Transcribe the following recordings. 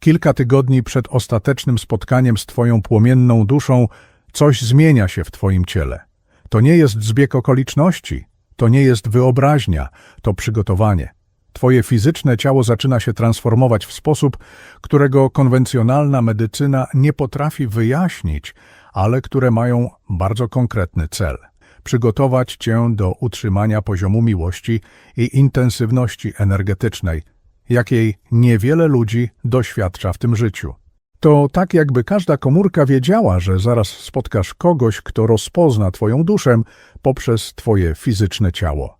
Kilka tygodni przed ostatecznym spotkaniem z Twoją płomienną duszą coś zmienia się w Twoim ciele. To nie jest zbieg okoliczności, to nie jest wyobraźnia, to przygotowanie. Twoje fizyczne ciało zaczyna się transformować w sposób, którego konwencjonalna medycyna nie potrafi wyjaśnić, ale które mają bardzo konkretny cel przygotować Cię do utrzymania poziomu miłości i intensywności energetycznej, jakiej niewiele ludzi doświadcza w tym życiu. To tak jakby każda komórka wiedziała, że zaraz spotkasz kogoś, kto rozpozna Twoją duszę poprzez Twoje fizyczne ciało.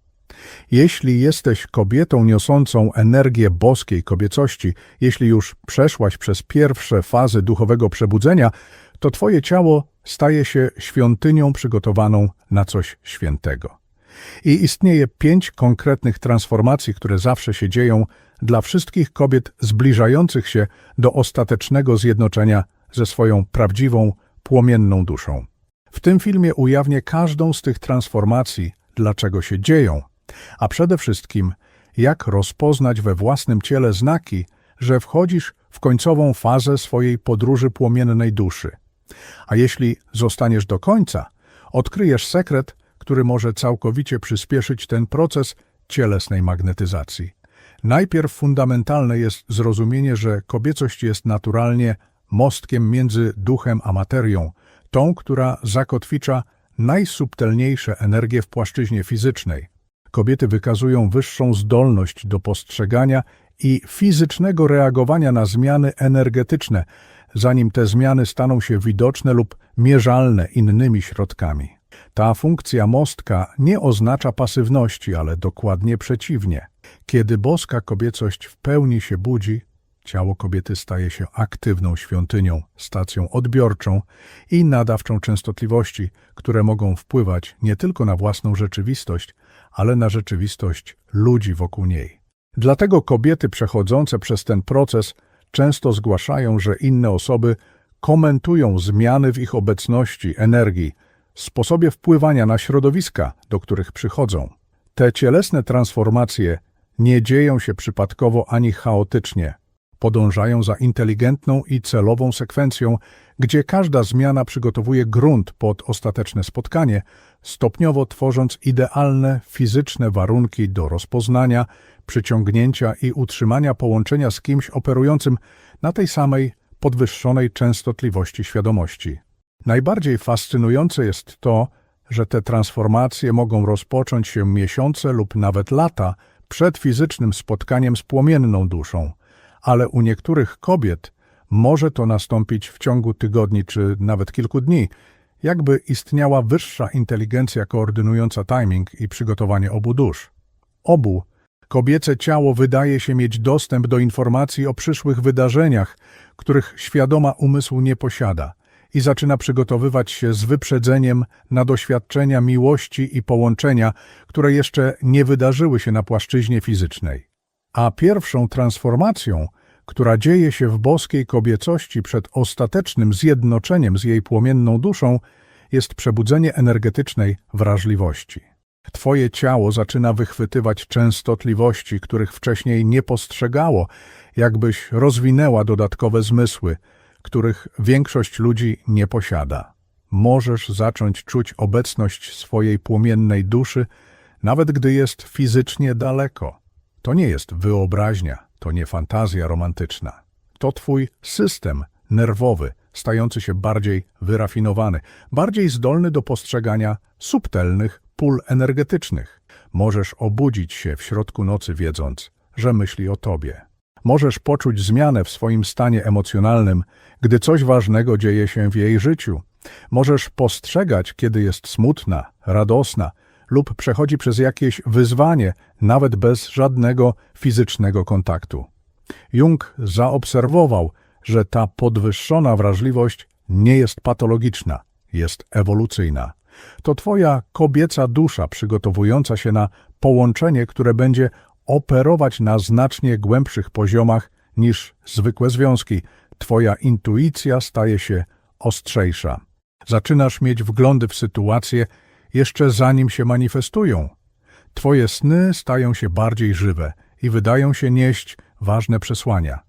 Jeśli jesteś kobietą niosącą energię boskiej kobiecości, jeśli już przeszłaś przez pierwsze fazy duchowego przebudzenia, to Twoje ciało staje się świątynią przygotowaną na coś świętego. I istnieje pięć konkretnych transformacji, które zawsze się dzieją dla wszystkich kobiet zbliżających się do ostatecznego zjednoczenia ze swoją prawdziwą, płomienną duszą. W tym filmie ujawnię każdą z tych transformacji, dlaczego się dzieją, a przede wszystkim jak rozpoznać we własnym ciele znaki, że wchodzisz w końcową fazę swojej podróży płomiennej duszy. A jeśli zostaniesz do końca, odkryjesz sekret, który może całkowicie przyspieszyć ten proces cielesnej magnetyzacji. Najpierw fundamentalne jest zrozumienie, że kobiecość jest naturalnie mostkiem między duchem a materią, tą, która zakotwicza najsubtelniejsze energie w płaszczyźnie fizycznej. Kobiety wykazują wyższą zdolność do postrzegania i fizycznego reagowania na zmiany energetyczne, zanim te zmiany staną się widoczne lub mierzalne innymi środkami. Ta funkcja mostka nie oznacza pasywności, ale dokładnie przeciwnie. Kiedy boska kobiecość w pełni się budzi, ciało kobiety staje się aktywną świątynią, stacją odbiorczą i nadawczą częstotliwości, które mogą wpływać nie tylko na własną rzeczywistość, ale na rzeczywistość ludzi wokół niej. Dlatego kobiety przechodzące przez ten proces często zgłaszają, że inne osoby komentują zmiany w ich obecności, energii, sposobie wpływania na środowiska, do których przychodzą. Te cielesne transformacje nie dzieją się przypadkowo ani chaotycznie. Podążają za inteligentną i celową sekwencją, gdzie każda zmiana przygotowuje grunt pod ostateczne spotkanie, stopniowo tworząc idealne fizyczne warunki do rozpoznania, przyciągnięcia i utrzymania połączenia z kimś operującym na tej samej podwyższonej częstotliwości świadomości. Najbardziej fascynujące jest to, że te transformacje mogą rozpocząć się miesiące lub nawet lata przed fizycznym spotkaniem z płomienną duszą, ale u niektórych kobiet może to nastąpić w ciągu tygodni czy nawet kilku dni, jakby istniała wyższa inteligencja koordynująca timing i przygotowanie obu dusz. Obu kobiece ciało wydaje się mieć dostęp do informacji o przyszłych wydarzeniach, których świadoma umysł nie posiada i zaczyna przygotowywać się z wyprzedzeniem na doświadczenia miłości i połączenia, które jeszcze nie wydarzyły się na płaszczyźnie fizycznej. A pierwszą transformacją, która dzieje się w boskiej kobiecości przed ostatecznym zjednoczeniem z jej płomienną duszą, jest przebudzenie energetycznej wrażliwości. Twoje ciało zaczyna wychwytywać częstotliwości, których wcześniej nie postrzegało, jakbyś rozwinęła dodatkowe zmysły, których większość ludzi nie posiada. Możesz zacząć czuć obecność swojej płomiennej duszy, nawet gdy jest fizycznie daleko. To nie jest wyobraźnia, to nie fantazja romantyczna. To twój system nerwowy, stający się bardziej wyrafinowany, bardziej zdolny do postrzegania subtelnych pól energetycznych. Możesz obudzić się w środku nocy wiedząc, że myśli o tobie. Możesz poczuć zmianę w swoim stanie emocjonalnym, gdy coś ważnego dzieje się w jej życiu. Możesz postrzegać, kiedy jest smutna, radosna lub przechodzi przez jakieś wyzwanie, nawet bez żadnego fizycznego kontaktu. Jung zaobserwował, że ta podwyższona wrażliwość nie jest patologiczna, jest ewolucyjna. To Twoja kobieca dusza przygotowująca się na połączenie, które będzie operować na znacznie głębszych poziomach niż zwykłe związki. Twoja intuicja staje się ostrzejsza. Zaczynasz mieć wglądy w sytuacje jeszcze zanim się manifestują. Twoje sny stają się bardziej żywe i wydają się nieść ważne przesłania.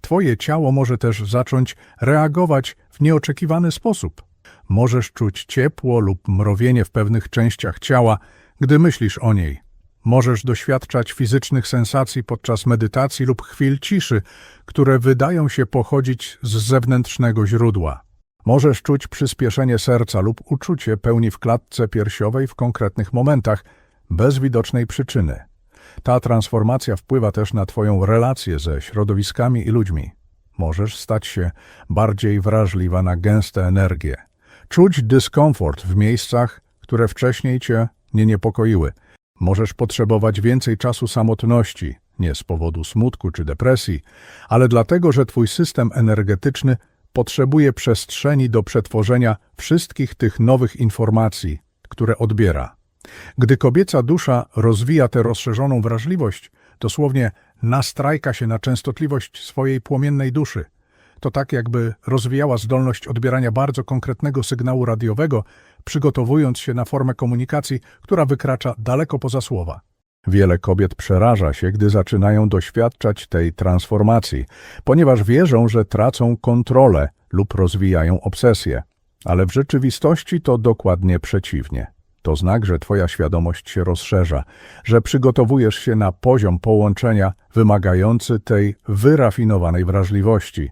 Twoje ciało może też zacząć reagować w nieoczekiwany sposób. Możesz czuć ciepło lub mrowienie w pewnych częściach ciała, gdy myślisz o niej. Możesz doświadczać fizycznych sensacji podczas medytacji lub chwil ciszy, które wydają się pochodzić z zewnętrznego źródła. Możesz czuć przyspieszenie serca lub uczucie pełni w klatce piersiowej w konkretnych momentach, bez widocznej przyczyny. Ta transformacja wpływa też na Twoją relację ze środowiskami i ludźmi. Możesz stać się bardziej wrażliwa na gęste energie. Czuć dyskomfort w miejscach, które wcześniej Cię nie niepokoiły. Możesz potrzebować więcej czasu samotności, nie z powodu smutku czy depresji, ale dlatego, że Twój system energetyczny potrzebuje przestrzeni do przetworzenia wszystkich tych nowych informacji, które odbiera. Gdy kobieca dusza rozwija tę rozszerzoną wrażliwość, dosłownie nastrajka się na częstotliwość swojej płomiennej duszy. To tak jakby rozwijała zdolność odbierania bardzo konkretnego sygnału radiowego, przygotowując się na formę komunikacji, która wykracza daleko poza słowa. Wiele kobiet przeraża się, gdy zaczynają doświadczać tej transformacji, ponieważ wierzą, że tracą kontrolę lub rozwijają obsesję. Ale w rzeczywistości to dokładnie przeciwnie. To znak, że Twoja świadomość się rozszerza, że przygotowujesz się na poziom połączenia wymagający tej wyrafinowanej wrażliwości.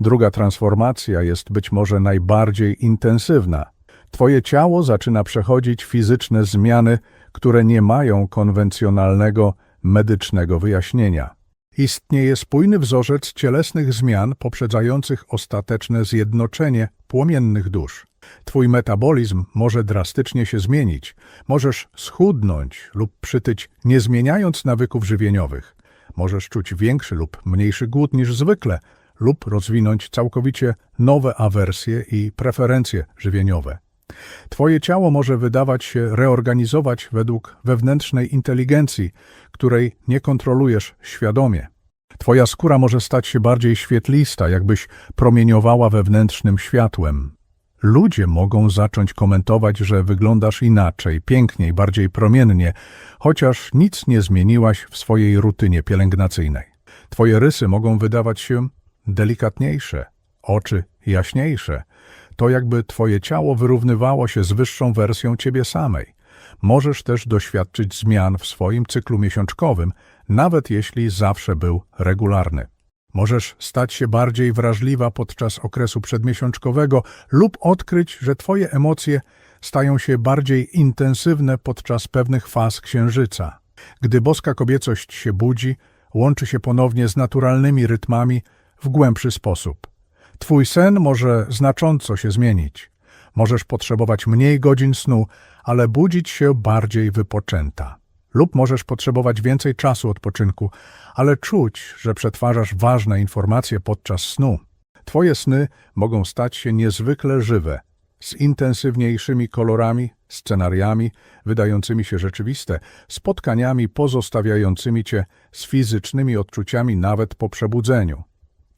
Druga transformacja jest być może najbardziej intensywna. Twoje ciało zaczyna przechodzić fizyczne zmiany, które nie mają konwencjonalnego medycznego wyjaśnienia. Istnieje spójny wzorzec cielesnych zmian poprzedzających ostateczne zjednoczenie płomiennych dusz. Twój metabolizm może drastycznie się zmienić. Możesz schudnąć lub przytyć, nie zmieniając nawyków żywieniowych. Możesz czuć większy lub mniejszy głód niż zwykle, lub rozwinąć całkowicie nowe awersje i preferencje żywieniowe. Twoje ciało może wydawać się reorganizować według wewnętrznej inteligencji, której nie kontrolujesz świadomie. Twoja skóra może stać się bardziej świetlista, jakbyś promieniowała wewnętrznym światłem. Ludzie mogą zacząć komentować, że wyglądasz inaczej, piękniej, bardziej promiennie, chociaż nic nie zmieniłaś w swojej rutynie pielęgnacyjnej. Twoje rysy mogą wydawać się delikatniejsze, oczy jaśniejsze. To jakby twoje ciało wyrównywało się z wyższą wersją ciebie samej. Możesz też doświadczyć zmian w swoim cyklu miesiączkowym, nawet jeśli zawsze był regularny. Możesz stać się bardziej wrażliwa podczas okresu przedmiesiączkowego lub odkryć, że Twoje emocje stają się bardziej intensywne podczas pewnych faz księżyca. Gdy boska kobiecość się budzi, łączy się ponownie z naturalnymi rytmami w głębszy sposób. Twój sen może znacząco się zmienić. Możesz potrzebować mniej godzin snu, ale budzić się bardziej wypoczęta. Lub możesz potrzebować więcej czasu odpoczynku, ale czuć, że przetwarzasz ważne informacje podczas snu. Twoje sny mogą stać się niezwykle żywe, z intensywniejszymi kolorami, scenariami wydającymi się rzeczywiste, spotkaniami pozostawiającymi cię z fizycznymi odczuciami nawet po przebudzeniu.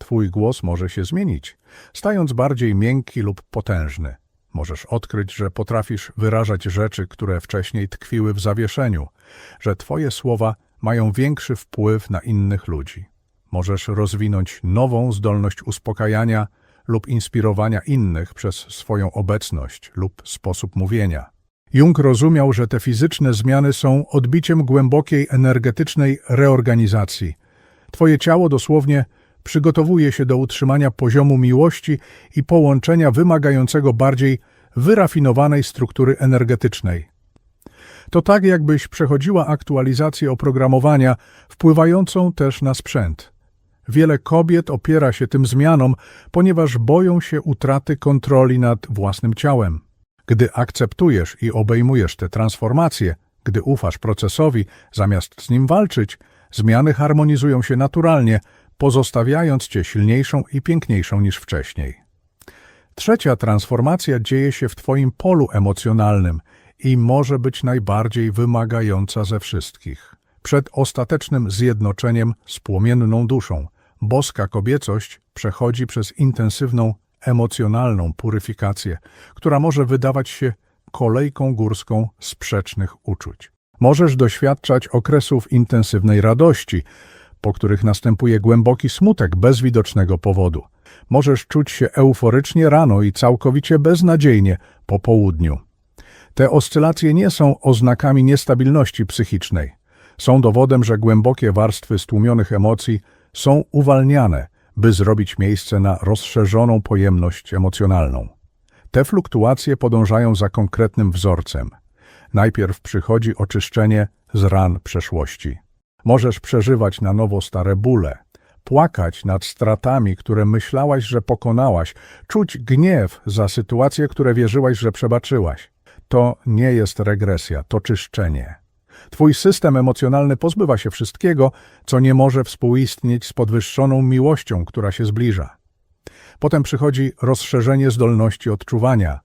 Twój głos może się zmienić, stając bardziej miękki lub potężny. Możesz odkryć, że potrafisz wyrażać rzeczy, które wcześniej tkwiły w zawieszeniu, że Twoje słowa mają większy wpływ na innych ludzi. Możesz rozwinąć nową zdolność uspokajania lub inspirowania innych przez swoją obecność lub sposób mówienia. Jung rozumiał, że te fizyczne zmiany są odbiciem głębokiej energetycznej reorganizacji. Twoje ciało dosłownie przygotowuje się do utrzymania poziomu miłości i połączenia wymagającego bardziej wyrafinowanej struktury energetycznej. To tak, jakbyś przechodziła aktualizację oprogramowania, wpływającą też na sprzęt. Wiele kobiet opiera się tym zmianom, ponieważ boją się utraty kontroli nad własnym ciałem. Gdy akceptujesz i obejmujesz te transformacje, gdy ufasz procesowi zamiast z nim walczyć, zmiany harmonizują się naturalnie, pozostawiając cię silniejszą i piękniejszą niż wcześniej. Trzecia transformacja dzieje się w Twoim polu emocjonalnym i może być najbardziej wymagająca ze wszystkich. Przed ostatecznym zjednoczeniem z płomienną duszą, boska kobiecość przechodzi przez intensywną emocjonalną puryfikację, która może wydawać się kolejką górską sprzecznych uczuć. Możesz doświadczać okresów intensywnej radości, po których następuje głęboki smutek bez widocznego powodu. Możesz czuć się euforycznie rano i całkowicie beznadziejnie po południu. Te oscylacje nie są oznakami niestabilności psychicznej. Są dowodem, że głębokie warstwy stłumionych emocji są uwalniane, by zrobić miejsce na rozszerzoną pojemność emocjonalną. Te fluktuacje podążają za konkretnym wzorcem. Najpierw przychodzi oczyszczenie z ran przeszłości. Możesz przeżywać na nowo stare bóle, płakać nad stratami, które myślałaś, że pokonałaś, czuć gniew za sytuacje, które wierzyłaś, że przebaczyłaś. To nie jest regresja, to czyszczenie. Twój system emocjonalny pozbywa się wszystkiego, co nie może współistnieć z podwyższoną miłością, która się zbliża. Potem przychodzi rozszerzenie zdolności odczuwania.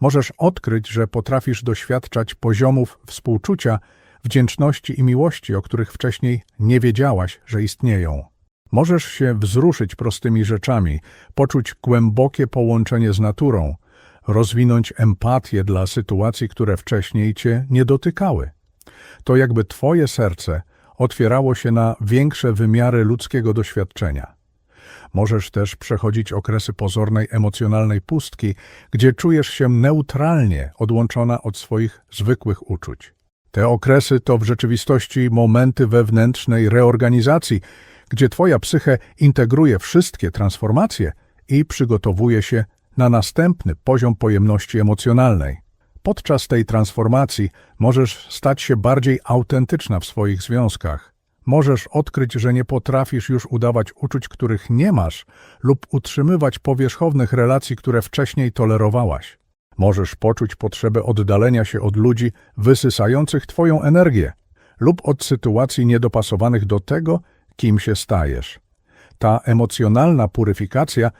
Możesz odkryć, że potrafisz doświadczać poziomów współczucia, wdzięczności i miłości, o których wcześniej nie wiedziałaś, że istnieją. Możesz się wzruszyć prostymi rzeczami, poczuć głębokie połączenie z naturą, rozwinąć empatię dla sytuacji, które wcześniej cię nie dotykały. To jakby twoje serce otwierało się na większe wymiary ludzkiego doświadczenia. Możesz też przechodzić okresy pozornej emocjonalnej pustki, gdzie czujesz się neutralnie odłączona od swoich zwykłych uczuć. Te okresy to w rzeczywistości momenty wewnętrznej reorganizacji, gdzie Twoja psyche integruje wszystkie transformacje i przygotowuje się na następny poziom pojemności emocjonalnej. Podczas tej transformacji możesz stać się bardziej autentyczna w swoich związkach. Możesz odkryć, że nie potrafisz już udawać uczuć, których nie masz, lub utrzymywać powierzchownych relacji, które wcześniej tolerowałaś. Możesz poczuć potrzebę oddalenia się od ludzi wysysających Twoją energię lub od sytuacji niedopasowanych do tego, kim się stajesz. Ta emocjonalna puryfikacja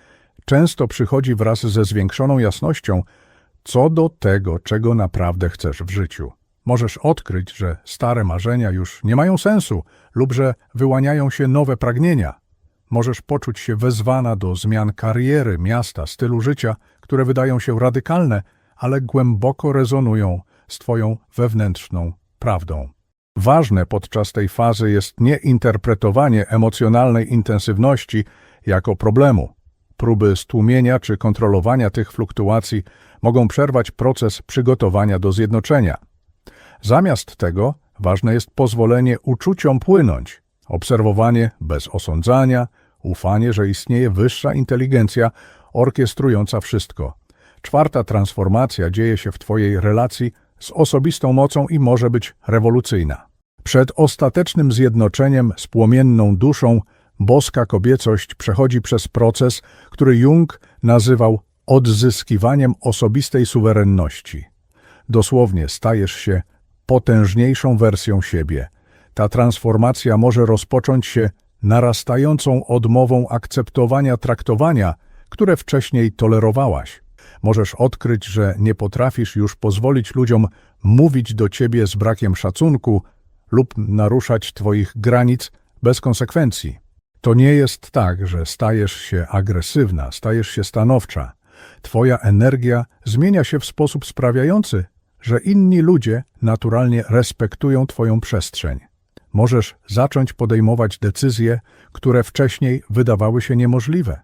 często przychodzi wraz ze zwiększoną jasnością co do tego, czego naprawdę chcesz w życiu. Możesz odkryć, że stare marzenia już nie mają sensu lub że wyłaniają się nowe pragnienia. Możesz poczuć się wezwana do zmian kariery, miasta, stylu życia, które wydają się radykalne, ale głęboko rezonują z Twoją wewnętrzną prawdą. Ważne podczas tej fazy jest nie interpretowanie emocjonalnej intensywności jako problemu. Próby stłumienia czy kontrolowania tych fluktuacji mogą przerwać proces przygotowania do zjednoczenia. Zamiast tego ważne jest pozwolenie uczuciom płynąć, obserwowanie bez osądzania, ufanie, że istnieje wyższa inteligencja orkiestrująca wszystko. Czwarta transformacja dzieje się w Twojej relacji z osobistą mocą i może być rewolucyjna. Przed ostatecznym zjednoczeniem z płomienną duszą boska kobiecość przechodzi przez proces, który Jung nazywał odzyskiwaniem osobistej suwerenności. Dosłownie stajesz się potężniejszą wersją siebie. Ta transformacja może rozpocząć się narastającą odmową akceptowania traktowania, które wcześniej tolerowałaś. Możesz odkryć, że nie potrafisz już pozwolić ludziom mówić do ciebie z brakiem szacunku lub naruszać twoich granic bez konsekwencji. To nie jest tak, że stajesz się agresywna, stajesz się stanowcza. Twoja energia zmienia się w sposób sprawiający, że inni ludzie naturalnie respektują Twoją przestrzeń. Możesz zacząć podejmować decyzje, które wcześniej wydawały się niemożliwe.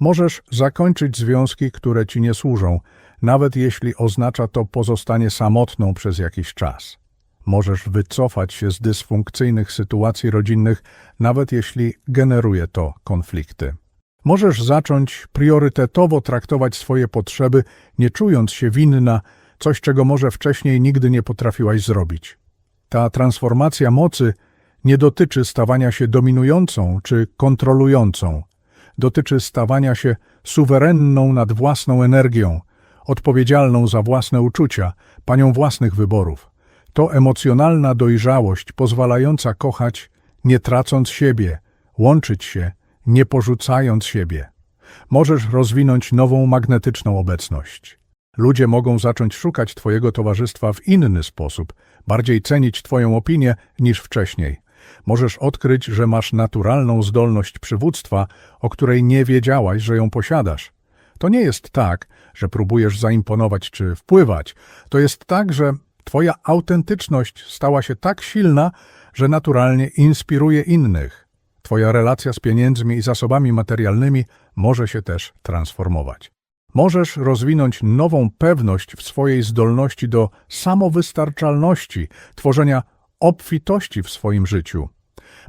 Możesz zakończyć związki, które Ci nie służą, nawet jeśli oznacza to pozostanie samotną przez jakiś czas. Możesz wycofać się z dysfunkcyjnych sytuacji rodzinnych, nawet jeśli generuje to konflikty. Możesz zacząć priorytetowo traktować swoje potrzeby, nie czując się winna, coś czego może wcześniej nigdy nie potrafiłaś zrobić. Ta transformacja mocy nie dotyczy stawania się dominującą czy kontrolującą. Dotyczy stawania się suwerenną nad własną energią, odpowiedzialną za własne uczucia, panią własnych wyborów. To emocjonalna dojrzałość pozwalająca kochać, nie tracąc siebie, łączyć się, nie porzucając siebie. Możesz rozwinąć nową magnetyczną obecność. Ludzie mogą zacząć szukać Twojego towarzystwa w inny sposób, bardziej cenić Twoją opinię niż wcześniej. Możesz odkryć, że masz naturalną zdolność przywództwa, o której nie wiedziałaś, że ją posiadasz. To nie jest tak, że próbujesz zaimponować czy wpływać. To jest tak, że Twoja autentyczność stała się tak silna, że naturalnie inspiruje innych. Twoja relacja z pieniędzmi i zasobami materialnymi może się też transformować. Możesz rozwinąć nową pewność w swojej zdolności do samowystarczalności, tworzenia obfitości w swoim życiu.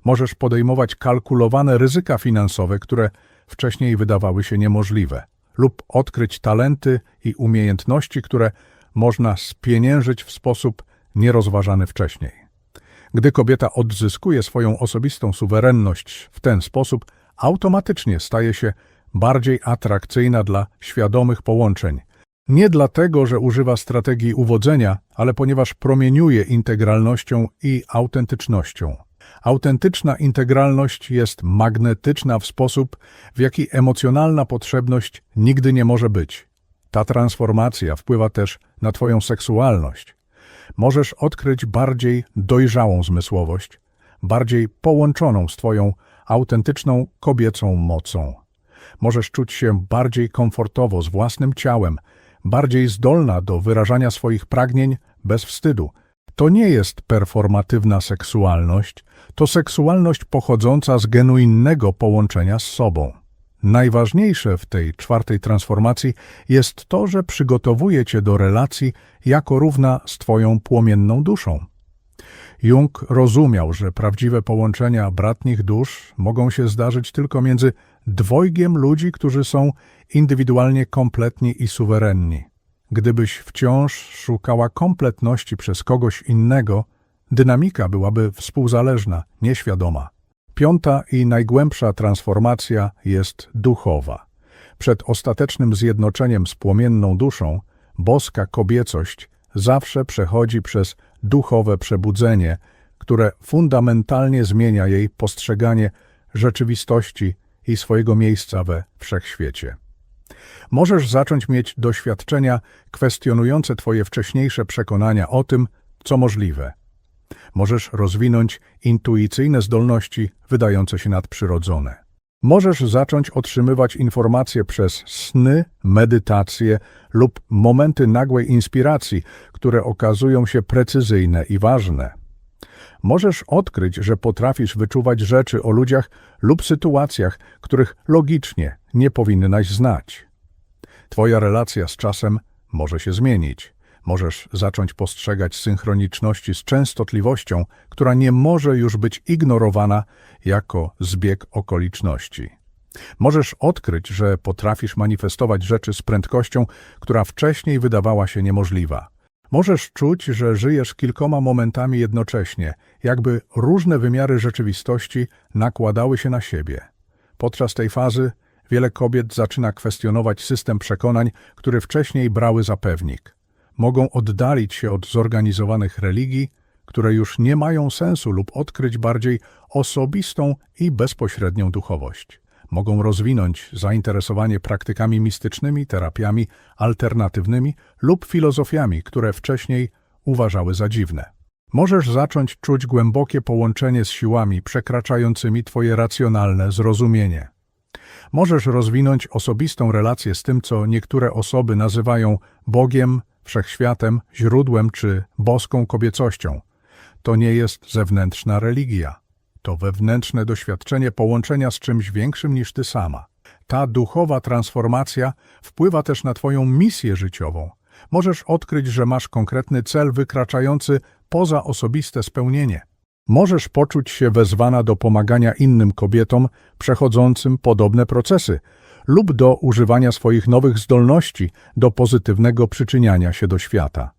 Możesz podejmować kalkulowane ryzyka finansowe, które wcześniej wydawały się niemożliwe, lub odkryć talenty i umiejętności, które można spieniężyć w sposób nierozważany wcześniej. Gdy kobieta odzyskuje swoją osobistą suwerenność w ten sposób, automatycznie staje się bardziej atrakcyjna dla świadomych połączeń. Nie dlatego, że używa strategii uwodzenia, ale ponieważ promieniuje integralnością i autentycznością. Autentyczna integralność jest magnetyczna w sposób, w jaki emocjonalna potrzebność nigdy nie może być. Ta transformacja wpływa też na Twoją seksualność. Możesz odkryć bardziej dojrzałą zmysłowość, bardziej połączoną z Twoją autentyczną kobiecą mocą. Możesz czuć się bardziej komfortowo z własnym ciałem, bardziej zdolna do wyrażania swoich pragnień bez wstydu. To nie jest performatywna seksualność, to seksualność pochodząca z genuinnego połączenia z sobą. Najważniejsze w tej czwartej transformacji jest to, że przygotowuje cię do relacji jako równa z twoją płomienną duszą. Jung rozumiał, że prawdziwe połączenia bratnich dusz mogą się zdarzyć tylko między dwojgiem ludzi, którzy są indywidualnie kompletni i suwerenni. Gdybyś wciąż szukała kompletności przez kogoś innego, dynamika byłaby współzależna, nieświadoma. Piąta i najgłębsza transformacja jest duchowa. Przed ostatecznym zjednoczeniem z płomienną duszą, boska kobiecość zawsze przechodzi przez duchowe przebudzenie, które fundamentalnie zmienia jej postrzeganie rzeczywistości i swojego miejsca we wszechświecie. Możesz zacząć mieć doświadczenia kwestionujące Twoje wcześniejsze przekonania o tym, co możliwe. Możesz rozwinąć intuicyjne zdolności wydające się nadprzyrodzone. Możesz zacząć otrzymywać informacje przez sny, medytacje lub momenty nagłej inspiracji, które okazują się precyzyjne i ważne. Możesz odkryć, że potrafisz wyczuwać rzeczy o ludziach lub sytuacjach, których logicznie nie powinnaś znać. Twoja relacja z czasem może się zmienić. Możesz zacząć postrzegać synchroniczności z częstotliwością, która nie może już być ignorowana jako zbieg okoliczności. Możesz odkryć, że potrafisz manifestować rzeczy z prędkością, która wcześniej wydawała się niemożliwa. Możesz czuć, że żyjesz kilkoma momentami jednocześnie, jakby różne wymiary rzeczywistości nakładały się na siebie. Podczas tej fazy wiele kobiet zaczyna kwestionować system przekonań, który wcześniej brały za pewnik. Mogą oddalić się od zorganizowanych religii, które już nie mają sensu lub odkryć bardziej osobistą i bezpośrednią duchowość. Mogą rozwinąć zainteresowanie praktykami mistycznymi, terapiami alternatywnymi lub filozofiami, które wcześniej uważały za dziwne. Możesz zacząć czuć głębokie połączenie z siłami przekraczającymi Twoje racjonalne zrozumienie. Możesz rozwinąć osobistą relację z tym, co niektóre osoby nazywają Bogiem, wszechświatem, źródłem czy boską kobiecością. To nie jest zewnętrzna religia. To wewnętrzne doświadczenie połączenia z czymś większym niż ty sama. Ta duchowa transformacja wpływa też na twoją misję życiową. Możesz odkryć, że masz konkretny cel wykraczający poza osobiste spełnienie. Możesz poczuć się wezwana do pomagania innym kobietom przechodzącym podobne procesy lub do używania swoich nowych zdolności do pozytywnego przyczyniania się do świata.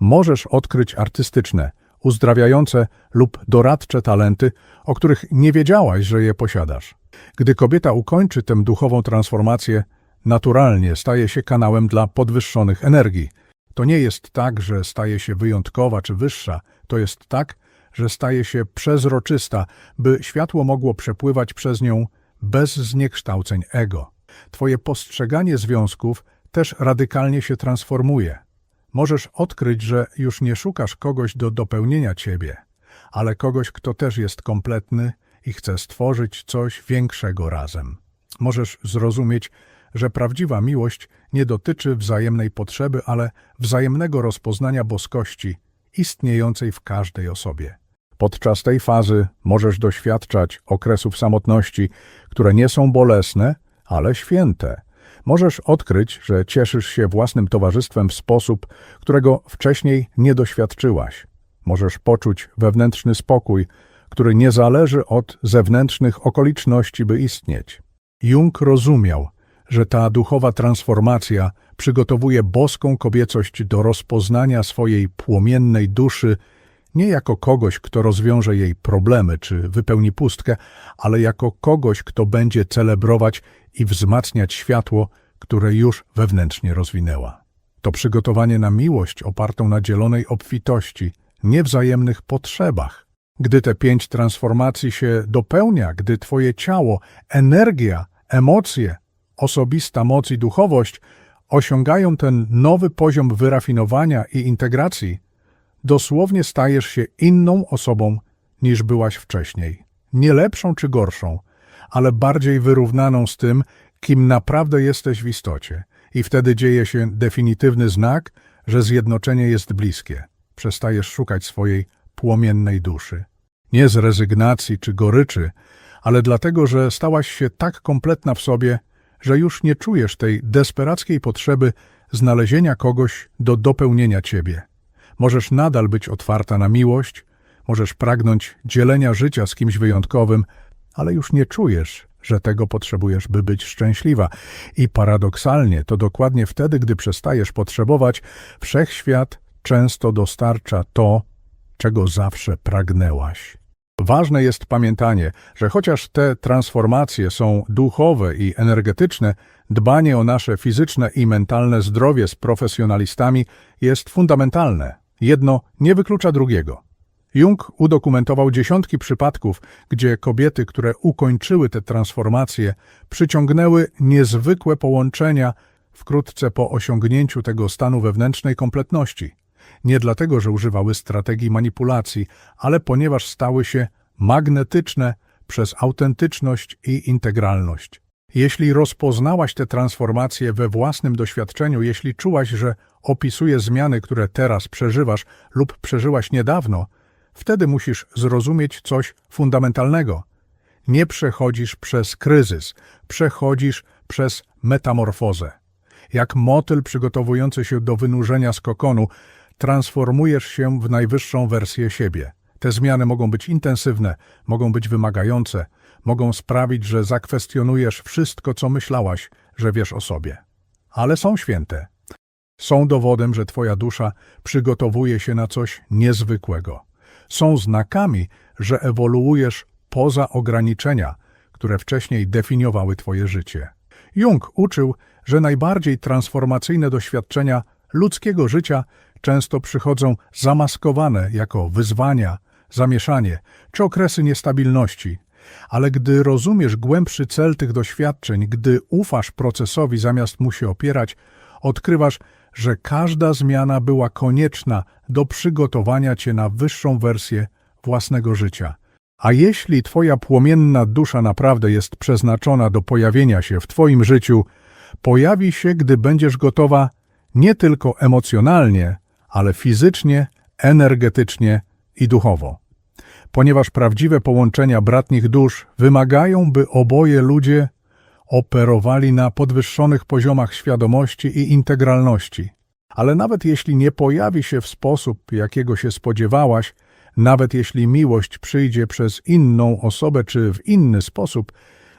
Możesz odkryć artystyczne, uzdrawiające lub doradcze talenty, o których nie wiedziałaś, że je posiadasz. Gdy kobieta ukończy tę duchową transformację, naturalnie staje się kanałem dla podwyższonych energii. To nie jest tak, że staje się wyjątkowa czy wyższa, to jest tak, że staje się przezroczysta, by światło mogło przepływać przez nią bez zniekształceń ego. Twoje postrzeganie związków też radykalnie się transformuje. Możesz odkryć, że już nie szukasz kogoś do dopełnienia ciebie, ale kogoś, kto też jest kompletny i chce stworzyć coś większego razem. Możesz zrozumieć, że prawdziwa miłość nie dotyczy wzajemnej potrzeby, ale wzajemnego rozpoznania boskości istniejącej w każdej osobie. Podczas tej fazy możesz doświadczać okresów samotności, które nie są bolesne, ale święte. Możesz odkryć, że cieszysz się własnym towarzystwem w sposób, którego wcześniej nie doświadczyłaś. Możesz poczuć wewnętrzny spokój, który nie zależy od zewnętrznych okoliczności, by istnieć. Jung rozumiał, że ta duchowa transformacja przygotowuje boską kobiecość do rozpoznania swojej płomiennej duszy nie jako kogoś, kto rozwiąże jej problemy czy wypełni pustkę, ale jako kogoś, kto będzie celebrować i wzmacniać światło, które już wewnętrznie rozwinęła. To przygotowanie na miłość opartą na dzielonej obfitości, niewzajemnych potrzebach. Gdy te pięć transformacji się dopełnia, gdy twoje ciało, energia, emocje, osobista moc i duchowość osiągają ten nowy poziom wyrafinowania i integracji, dosłownie stajesz się inną osobą niż byłaś wcześniej. Nie lepszą czy gorszą, ale bardziej wyrównaną z tym, kim naprawdę jesteś w istocie. I wtedy dzieje się definitywny znak, że zjednoczenie jest bliskie. Przestajesz szukać swojej płomiennej duszy. Nie z rezygnacji czy goryczy, ale dlatego, że stałaś się tak kompletna w sobie, że już nie czujesz tej desperackiej potrzeby znalezienia kogoś do dopełnienia ciebie. Możesz nadal być otwarta na miłość, możesz pragnąć dzielenia życia z kimś wyjątkowym, ale już nie czujesz, że tego potrzebujesz, by być szczęśliwa. I paradoksalnie, to dokładnie wtedy, gdy przestajesz potrzebować, wszechświat często dostarcza to, czego zawsze pragnęłaś. Ważne jest pamiętanie, że chociaż te transformacje są duchowe i energetyczne, dbanie o nasze fizyczne i mentalne zdrowie z profesjonalistami jest fundamentalne. Jedno nie wyklucza drugiego. Jung udokumentował dziesiątki przypadków, gdzie kobiety, które ukończyły te transformacje, przyciągnęły niezwykłe połączenia wkrótce po osiągnięciu tego stanu wewnętrznej kompletności. Nie dlatego, że używały strategii manipulacji, ale ponieważ stały się magnetyczne przez autentyczność i integralność. Jeśli rozpoznałaś te transformacje we własnym doświadczeniu, jeśli czułaś, że opisuje zmiany, które teraz przeżywasz lub przeżyłaś niedawno, wtedy musisz zrozumieć coś fundamentalnego. Nie przechodzisz przez kryzys, przechodzisz przez metamorfozę. Jak motyl przygotowujący się do wynurzenia z kokonu, transformujesz się w najwyższą wersję siebie. Te zmiany mogą być intensywne, mogą być wymagające, mogą sprawić, że zakwestionujesz wszystko, co myślałaś, że wiesz o sobie. Ale są święte. Są dowodem, że Twoja dusza przygotowuje się na coś niezwykłego. Są znakami, że ewoluujesz poza ograniczenia, które wcześniej definiowały Twoje życie. Jung uczył, że najbardziej transformacyjne doświadczenia ludzkiego życia często przychodzą zamaskowane jako wyzwania, zamieszanie czy okresy niestabilności. Ale gdy rozumiesz głębszy cel tych doświadczeń, gdy ufasz procesowi zamiast mu się opierać, odkrywasz, że każda zmiana była konieczna do przygotowania cię na wyższą wersję własnego życia. A jeśli twoja płomienna dusza naprawdę jest przeznaczona do pojawienia się w twoim życiu, pojawi się, gdy będziesz gotowa nie tylko emocjonalnie, ale fizycznie, energetycznie i duchowo. Ponieważ prawdziwe połączenia bratnich dusz wymagają, by oboje ludzie operowali na podwyższonych poziomach świadomości i integralności. Ale nawet jeśli nie pojawi się w sposób, jakiego się spodziewałaś, nawet jeśli miłość przyjdzie przez inną osobę czy w inny sposób,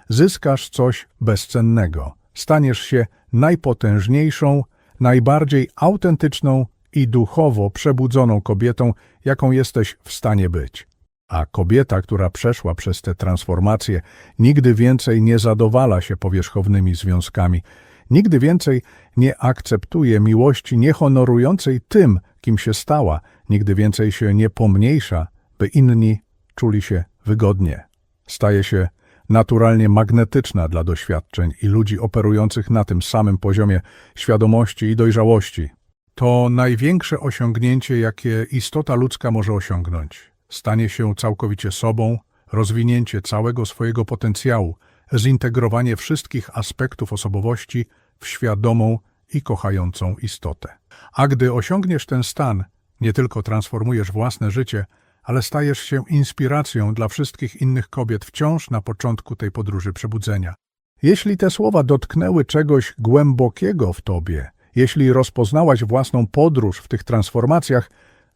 zyskasz coś bezcennego. Staniesz się najpotężniejszą, najbardziej autentyczną i duchowo przebudzoną kobietą, jaką jesteś w stanie być. A kobieta, która przeszła przez te transformacje, nigdy więcej nie zadowala się powierzchownymi związkami, nigdy więcej nie akceptuje miłości niehonorującej tym, kim się stała, nigdy więcej się nie pomniejsza, by inni czuli się wygodnie. Staje się naturalnie magnetyczna dla doświadczeń i ludzi operujących na tym samym poziomie świadomości i dojrzałości. To największe osiągnięcie, jakie istota ludzka może osiągnąć. Stanie się całkowicie sobą, rozwinięcie całego swojego potencjału, zintegrowanie wszystkich aspektów osobowości w świadomą i kochającą istotę. A gdy osiągniesz ten stan, nie tylko transformujesz własne życie, ale stajesz się inspiracją dla wszystkich innych kobiet wciąż na początku tej podróży przebudzenia. Jeśli te słowa dotknęły czegoś głębokiego w tobie, jeśli rozpoznałaś własną podróż w tych transformacjach,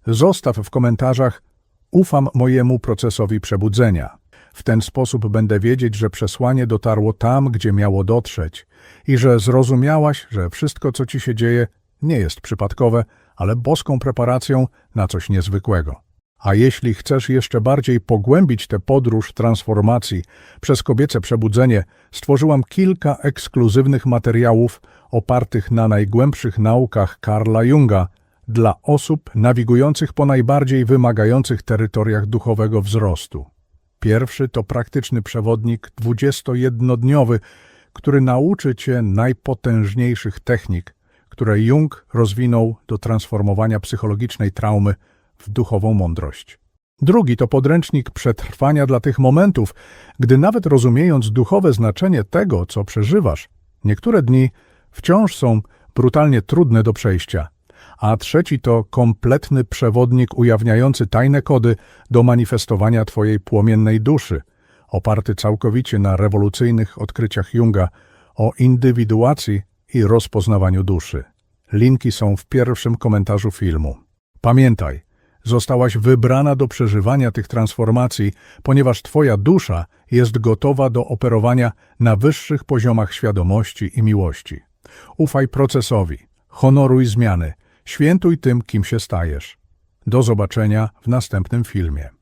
zostaw w komentarzach Ufam mojemu procesowi przebudzenia. W ten sposób będę wiedzieć, że przesłanie dotarło tam, gdzie miało dotrzeć i że zrozumiałaś, że wszystko, co ci się dzieje, nie jest przypadkowe, ale boską preparacją na coś niezwykłego. A jeśli chcesz jeszcze bardziej pogłębić tę podróż transformacji przez kobiece przebudzenie, stworzyłam kilka ekskluzywnych materiałów opartych na najgłębszych naukach Karla Junga dla osób nawigujących po najbardziej wymagających terytoriach duchowego wzrostu. Pierwszy to praktyczny przewodnik 21-dniowy, który nauczy Cię najpotężniejszych technik, które Jung rozwinął do transformowania psychologicznej traumy w duchową mądrość. Drugi to podręcznik przetrwania dla tych momentów, gdy nawet rozumiejąc duchowe znaczenie tego, co przeżywasz, niektóre dni wciąż są brutalnie trudne do przejścia. A trzeci to kompletny przewodnik ujawniający tajne kody do manifestowania Twojej płomiennej duszy, oparty całkowicie na rewolucyjnych odkryciach Junga o indywiduacji i rozpoznawaniu duszy. Linki są w pierwszym komentarzu filmu. Pamiętaj, zostałaś wybrana do przeżywania tych transformacji, ponieważ Twoja dusza jest gotowa do operowania na wyższych poziomach świadomości i miłości. Ufaj procesowi, honoruj zmiany, świętuj tym, kim się stajesz. Do zobaczenia w następnym filmie.